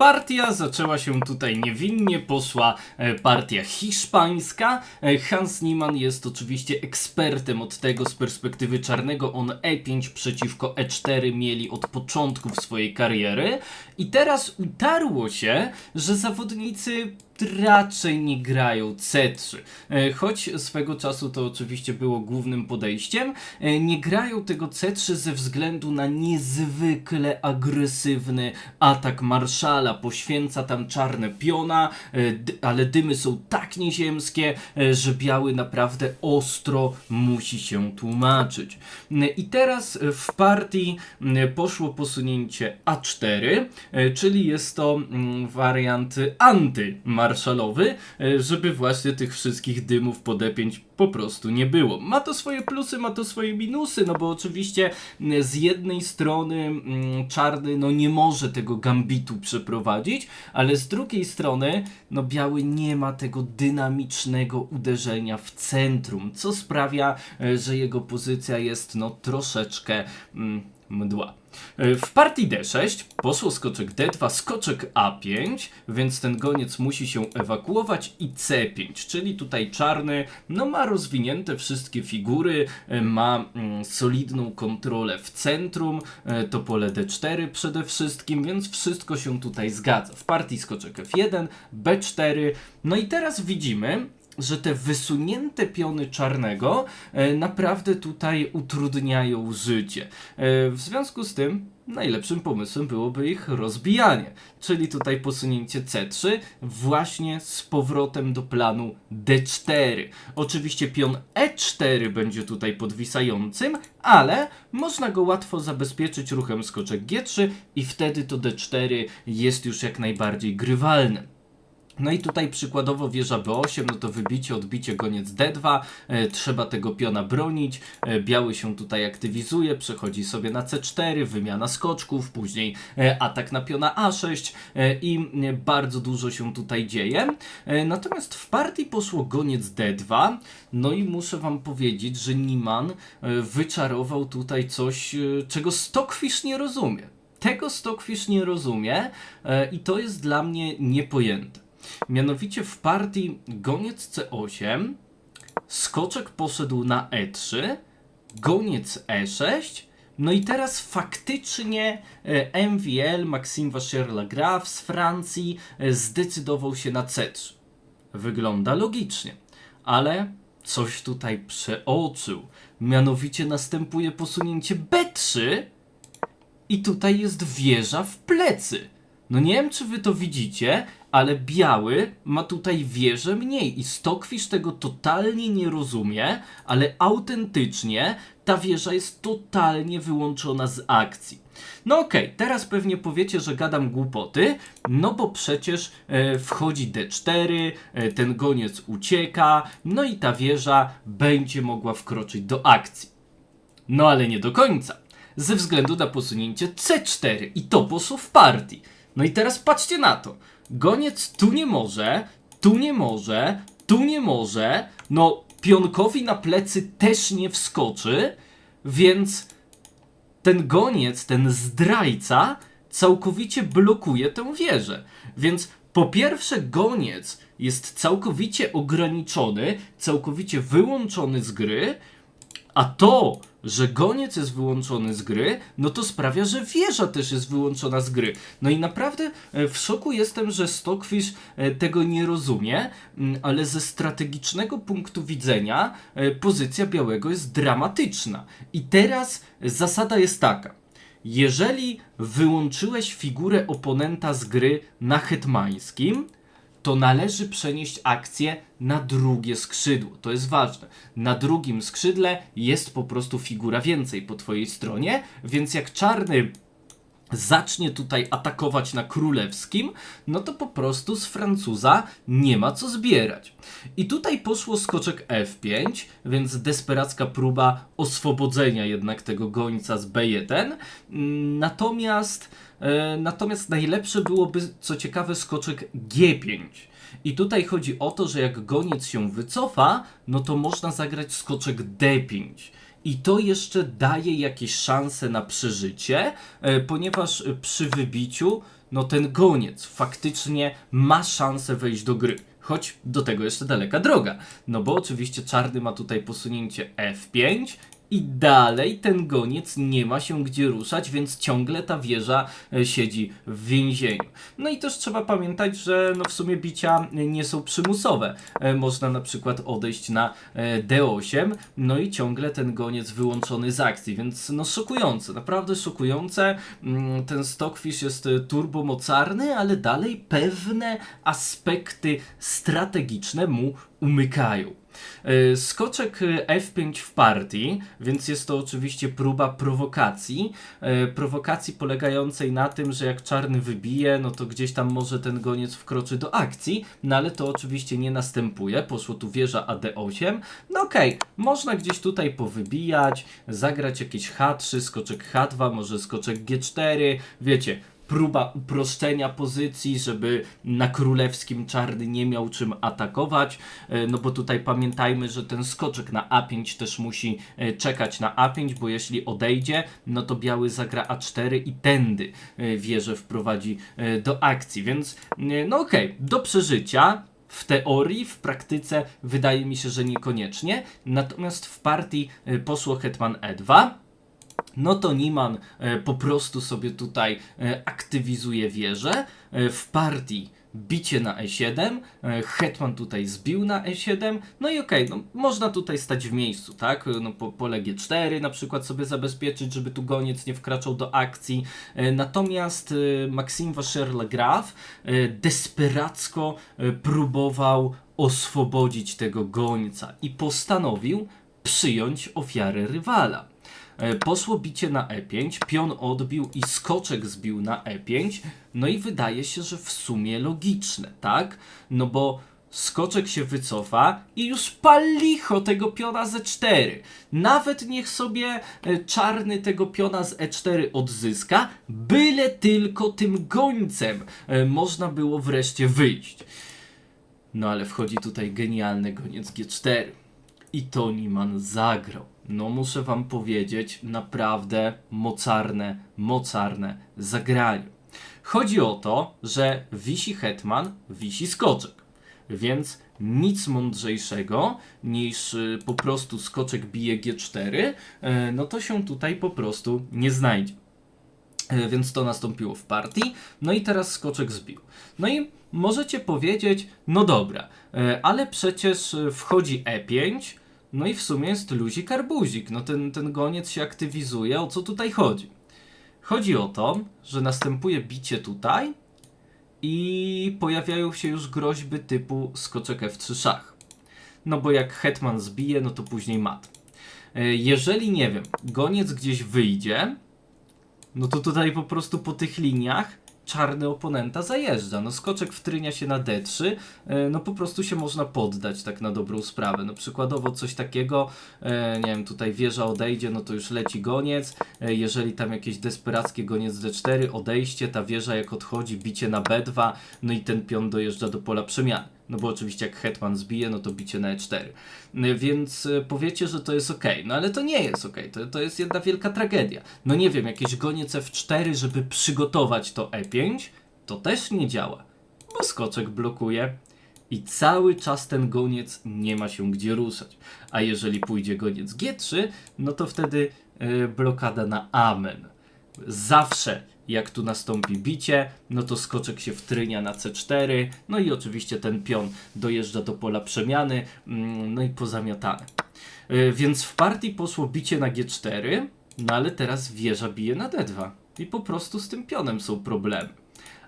Partia zaczęła się tutaj niewinnie, poszła e, partia hiszpańska. E, Hans Niemann jest oczywiście ekspertem od tego z perspektywy czarnego. On E5 przeciwko E4 mieli od początków swojej kariery. I teraz utarło się, że zawodnicy raczej nie grają C3. E, Choć swego czasu to oczywiście było głównym podejściem, e, nie grają tego C3 ze względu na niezwykle agresywny atak Marszala. Poświęca tam czarne piona, e, ale dymy są tak nieziemskie, że biały naprawdę ostro musi się tłumaczyć. I teraz w partii poszło posunięcie A4, e, czyli jest to mm, wariant antymarszalowy, e, żeby właśnie tych wszystkich dymów po D5 po prostu nie było. Ma to swoje plusy, ma to swoje minusy, no bo oczywiście z jednej strony czarny no nie może tego gambitu przeprowadzić, ale z drugiej strony no biały nie ma tego dynamicznego uderzenia w centrum, co sprawia, e, że jego pozycja jest no troszeczkę mdła. E, W partii D6 poszło skoczek D2, skoczek A5, więc ten goniec musi się ewakuować i C5, czyli tutaj czarny no ma rozwinięte wszystkie figury, e, ma mm, solidną kontrolę w centrum, e, to pole D4 przede wszystkim, więc wszystko się tutaj zgadza. W partii skoczek F1, B4, no i teraz widzimy, że te wysunięte piony czarnego e, naprawdę tutaj utrudniają życie. E, w związku z tym najlepszym pomysłem byłoby ich rozbijanie, czyli tutaj posunięcie C3 właśnie z powrotem do planu D4. Oczywiście pion E4 będzie tutaj podwisającym, ale można go łatwo zabezpieczyć ruchem skoczek G3 i wtedy to D4 jest już jak najbardziej grywalne. No i tutaj przykładowo wieża B8, no to wybicie, odbicie, goniec D2, e, trzeba tego piona bronić, e, biały się tutaj aktywizuje, przechodzi sobie na C4, wymiana skoczków, później e, atak na piona A6 e, i bardzo dużo się tutaj dzieje. Natomiast w partii poszło goniec D2, no i muszę wam powiedzieć, że Niemann e, wyczarował tutaj coś, czego Stockfish nie rozumie. Tego Stockfish nie rozumie i to jest dla mnie niepojęte. Mianowicie w partii goniec C8, skoczek poszedł na E3, goniec E6, no i teraz faktycznie e, MVL, Maxime Vacher-Lagrave z Francji e, zdecydował się na C3. Wygląda logicznie, ale coś tutaj przeoczył. Mianowicie następuje posunięcie B3 i tutaj jest wieża w plecy. No nie wiem, czy wy to widzicie, ale biały ma tutaj wieżę mniej i Stockfish tego totalnie nie rozumie, ale autentycznie ta wieża jest totalnie wyłączona z akcji. No okej, teraz pewnie powiecie, że gadam głupoty, no bo przecież e, wchodzi D4, e, ten goniec ucieka, no i ta wieża będzie mogła wkroczyć do akcji. No ale nie do końca. Ze względu na posunięcie C4 i to poszło w partii. No i teraz patrzcie na to. Goniec tu nie może, tu nie może, tu nie może. No pionkowi na plecy też nie wskoczy, więc ten goniec, ten zdrajca całkowicie blokuje tę wieżę. Więc po pierwsze goniec jest całkowicie ograniczony, całkowicie wyłączony z gry, a to, że goniec jest wyłączony z gry, no to sprawia, że wieża też jest wyłączona z gry. No i naprawdę e, w szoku jestem, że Stockfish e, tego nie rozumie, mm, ale ze strategicznego punktu widzenia e, pozycja białego jest dramatyczna. I teraz zasada jest taka. Jeżeli wyłączyłeś figurę oponenta z gry na hetmańskim, to należy przenieść akcję na drugie skrzydło. To jest ważne. Na drugim skrzydle jest po prostu figura więcej po twojej stronie, więc jak czarny zacznie tutaj atakować na królewskim, no to po prostu z Francuza nie ma co zbierać. I tutaj poszło skoczek F5, więc desperacka próba oswobodzenia jednak tego gońca z B1. Mm, Natomiast, e, natomiast najlepsze byłoby, co ciekawe, skoczek G5. I tutaj chodzi o to, że jak goniec się wycofa, no to można zagrać skoczek D5. I to jeszcze daje jakieś szanse na przeżycie, e, ponieważ e, przy wybiciu no ten goniec faktycznie ma szansę wejść do gry. Choć do tego jeszcze daleka droga. No bo oczywiście czarny ma tutaj posunięcie F5 i dalej ten goniec nie ma się gdzie ruszać, więc ciągle ta wieża e, siedzi w więzieniu. No i też trzeba pamiętać, że no w sumie bicia nie są przymusowe. E, Można na przykład odejść na e, D8, no i ciągle ten goniec wyłączony z akcji, więc no szokujące, naprawdę szokujące. Mm, Ten Stockfish jest turbomocarny, ale dalej pewne aspekty strategiczne mu umykają. E, Skoczek e, F5 w partii, więc jest to oczywiście próba prowokacji. E, Prowokacji polegającej na tym, że jak czarny wybije, no to gdzieś tam może ten goniec wkroczy do akcji, no ale to oczywiście nie następuje. Poszło tu wieża AD8. No okej, można gdzieś tutaj powybijać, zagrać jakieś H3, skoczek H2, może skoczek G4, wiecie próba uproszczenia pozycji, żeby na królewskim czarny nie miał czym atakować, e, no bo tutaj pamiętajmy, że ten skoczek na A5 też musi e, czekać na A5, bo jeśli odejdzie, no to biały zagra A4 i tędy e, wieżę wprowadzi do akcji, więc no okej, do przeżycia, w teorii, w praktyce wydaje mi się, że niekoniecznie. Natomiast w partii poszło Hetman E2 no to Niman e, po prostu sobie tutaj e, aktywizuje wieżę. E, w partii bicie na E7, e, Hetman tutaj zbił na E7, no i okej, no można tutaj stać w miejscu, tak? No po, pole G4 na przykład sobie zabezpieczyć, żeby tu goniec nie wkraczał do akcji. Natomiast Maxime Vacher-Legrave e, desperacko próbował oswobodzić tego gońca i postanowił przyjąć ofiarę rywala. E, Poszło bicie na E5, pion odbił i skoczek zbił na E5. No i wydaje się, że w sumie logiczne, tak? No bo skoczek się wycofa i już palicho tego piona z E4. Nawet niech sobie e, czarny tego piona z E4 odzyska, byle tylko tym gońcem e, można było wreszcie wyjść. No ale wchodzi tutaj genialny goniec G4. I to Niman zagrał. No muszę wam powiedzieć, naprawdę mocarne, mocarne zagranie. Chodzi o to, że wisi hetman, wisi skoczek. Więc nic mądrzejszego niż y, po prostu skoczek bije G4, y, no to się tutaj po prostu nie znajdzie. E, Więc to nastąpiło w partii. No i teraz skoczek zbił. No i możecie powiedzieć, no dobra, e, ale przecież e, wchodzi E5, no i w sumie jest luzik arbuzik. No ten, ten goniec się aktywizuje. O co tutaj chodzi? Chodzi o to, że następuje bicie tutaj i pojawiają się już groźby typu skoczek F3 szach. No bo jak hetman zbije, no to później mat. E, Jeżeli, nie wiem, goniec gdzieś wyjdzie, no to tutaj po prostu po tych liniach czarny oponenta zajeżdża. No skoczek wtrynia się na D3, e, no po prostu się można poddać tak na dobrą sprawę. No przykładowo coś takiego, e, nie wiem, tutaj wieża odejdzie, no to już leci goniec. E, jeżeli tam jakieś desperackie goniec D4, odejście, ta wieża jak odchodzi, bicie na B2, no i ten pion dojeżdża do pola przemiany. No bo oczywiście jak hetman zbije, no to bicie na E4. Y, Więc y, powiecie, że to jest ok. No ale to nie jest ok. To, to jest jedna wielka tragedia. No nie wiem, jakieś goniec F4, żeby przygotować to E5, to też nie działa. Bo skoczek blokuje i cały czas ten goniec nie ma się gdzie ruszać. A jeżeli pójdzie goniec G3, no to wtedy y, blokada na amen. Zawsze jak tu nastąpi bicie, no to skoczek się wtrynia na C4, no i oczywiście ten pion dojeżdża do pola przemiany, mm, no i pozamiatane. Y, Więc w partii poszło bicie na G4, no ale teraz wieża bije na D2 i po prostu z tym pionem są problemy.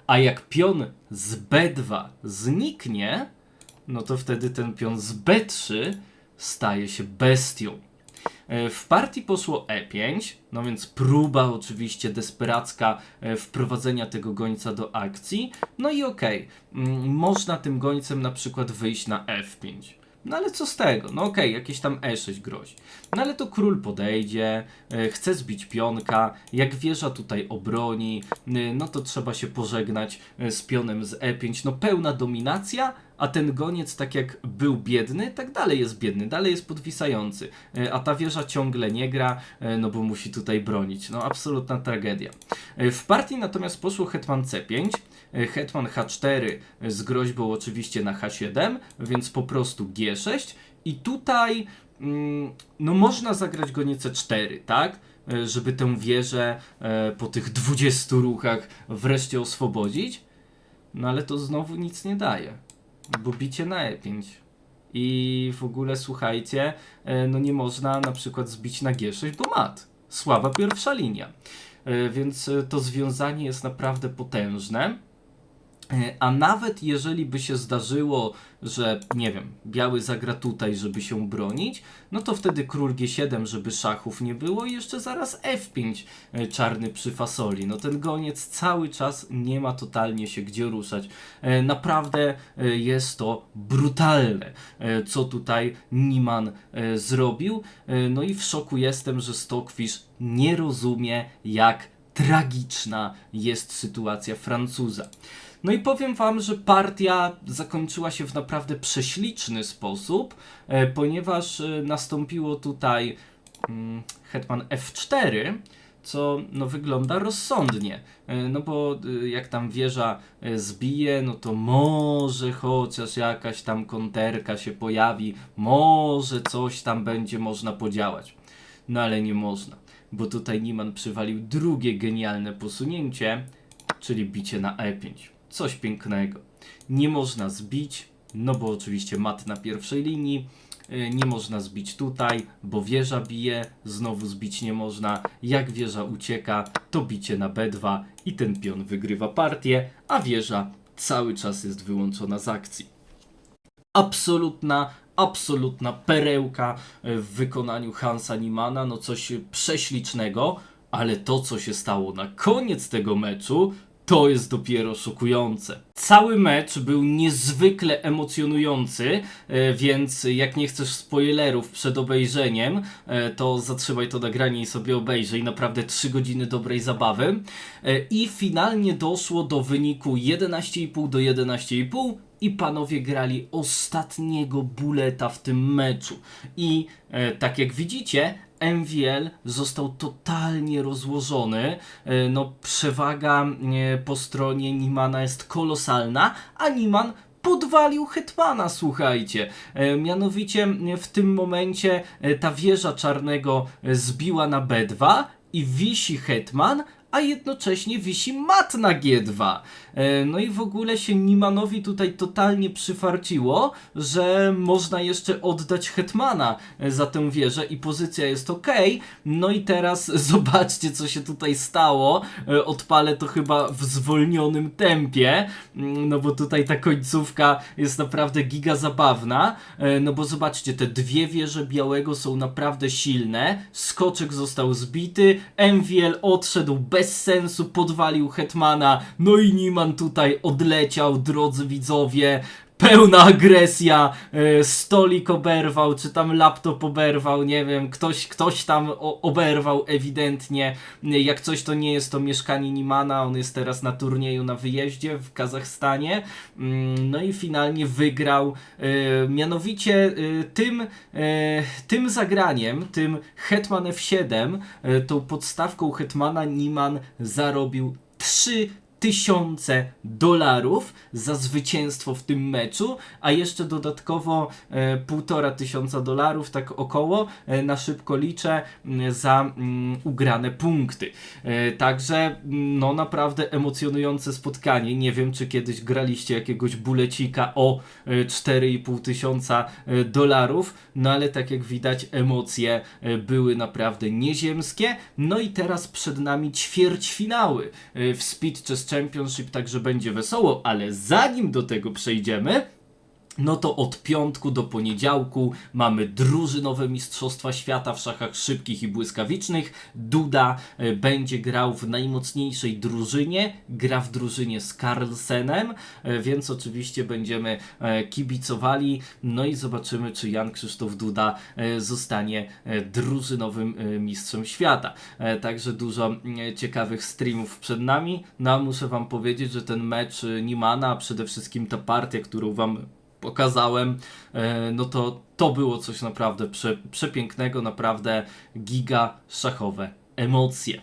A jak pion z B2 zniknie, no to wtedy ten pion z B3 staje się bestią. E, W partii poszło E5, no więc próba oczywiście desperacka e, wprowadzenia tego gońca do akcji. No i okej, mm, można tym gońcem na przykład wyjść na F5. No ale co z tego? No okej, jakieś tam E6 grozi. No ale to król podejdzie, e, chce zbić pionka, jak wieża tutaj obroni, e, no to trzeba się pożegnać e, z pionem z E5. No pełna dominacja, a ten goniec tak jak był biedny, tak dalej jest biedny, dalej jest podwisający. A ta wieża ciągle nie gra, no bo musi tutaj bronić. No absolutna tragedia. W partii natomiast poszło hetman C5, e, hetman H4 z groźbą oczywiście na H7, więc po prostu G6 i tutaj mm, no można zagrać goniec C4, tak? Żeby tę wieżę e, po tych 20 ruchach wreszcie oswobodzić. No ale to znowu nic nie daje bo bicie na E5. I w ogóle słuchajcie, e, no nie można na przykład zbić na G6, bo mat. Słaba pierwsza linia. E, Więc to związanie jest naprawdę potężne. E, A nawet jeżeli by się zdarzyło, że nie wiem, biały zagra tutaj, żeby się bronić, no to wtedy król G7, żeby szachów nie było i jeszcze zaraz F5 e, czarny przy fasoli. No ten goniec cały czas nie ma totalnie się gdzie ruszać. E, Naprawdę jest to brutalne, co tutaj Niman zrobił. No i w szoku jestem, że Stockfish nie rozumie, jak tragiczna jest sytuacja Francuza. No i powiem Wam, że partia zakończyła się w naprawdę prześliczny sposób, e, ponieważ e, nastąpiło tutaj mm, hetman F4, co no, wygląda rozsądnie. E, No bo jak tam wieża zbije, no to może chociaż jakaś tam konterka się pojawi, może coś tam będzie można podziałać. No ale nie można, bo tutaj Niman przywalił drugie genialne posunięcie, czyli bicie na E5. Coś pięknego. Nie można zbić, no bo oczywiście mat na pierwszej linii. y, Nie można zbić tutaj, bo wieża bije, znowu zbić nie można. Jak wieża ucieka, to bicie na B2 i ten pion wygrywa partię, a wieża cały czas jest wyłączona z akcji absolutna, absolutna perełka e, w wykonaniu Hansa Nimana, no coś prześlicznego, ale to, co się stało na koniec tego meczu, to jest dopiero szokujące. Cały mecz był niezwykle emocjonujący, e, więc jak nie chcesz spoilerów przed obejrzeniem, e, to zatrzymaj to nagranie i sobie obejrzyj. Naprawdę 3 godziny dobrej zabawy. E, I finalnie doszło do wyniku 11,5 do 11,5 i panowie grali ostatniego buleta w tym meczu. I e, tak jak widzicie, MVL został totalnie rozłożony. E, no, przewaga po stronie Nimana jest kolosalna, a Niman podwalił Hetmana, słuchajcie. E, mianowicie w tym momencie e, ta wieża czarnego zbiła na B2 i wisi Hetman, a jednocześnie wisi mat na G2. E, No i w ogóle się Nimanowi tutaj totalnie przyfarciło, że można jeszcze oddać Hetmana e, za tę wieżę i pozycja jest ok. No i teraz zobaczcie, co się tutaj stało. E, Odpalę to chyba w zwolnionym tempie, mm, no bo tutaj ta końcówka jest naprawdę giga zabawna. No bo zobaczcie, te dwie wieże białego są naprawdę silne. Skoczek został zbity, MVL odszedł bez sensu, podwalił Hetmana, no i Niman tutaj odleciał, drodzy widzowie. Pełna agresja, e, stolik oberwał, czy tam laptop oberwał, nie wiem, ktoś, ktoś tam oberwał ewidentnie. Jak coś to nie jest to mieszkanie Nimana, on jest teraz na turnieju na wyjeździe w Kazachstanie. Mm, No i finalnie wygrał. e, Mianowicie e, tym, tym zagraniem, tym Hetman F7, e, tą podstawką Hetmana Niman zarobił 3 tysiące dolarów za zwycięstwo w tym meczu, a jeszcze dodatkowo e, półtora tysiąca dolarów, tak około, e, na szybko liczę, m, za mm, ugrane punkty. E, także mm, no naprawdę emocjonujące spotkanie. Nie wiem, czy kiedyś graliście jakiegoś bulecika o e, 4,5 tysiąca dolarów, no ale tak jak widać emocje były naprawdę nieziemskie. No i teraz przed nami ćwierćfinały w Speed Chess Championship, także będzie wesoło, ale zanim do tego przejdziemy, no to od piątku do poniedziałku mamy drużynowe Mistrzostwa Świata w szachach szybkich i błyskawicznych. Duda e, będzie grał w najmocniejszej drużynie, gra w drużynie z Carlsenem, e, więc oczywiście będziemy e, kibicowali. No i zobaczymy, czy Jan Krzysztof Duda zostanie drużynowym mistrzem świata. Także dużo ciekawych streamów przed nami. No a muszę Wam powiedzieć, że ten mecz Nimana, a przede wszystkim ta partia, którą Wam pokazałem, e, no to to było coś naprawdę prze, przepięknego, naprawdę giga szachowe emocje.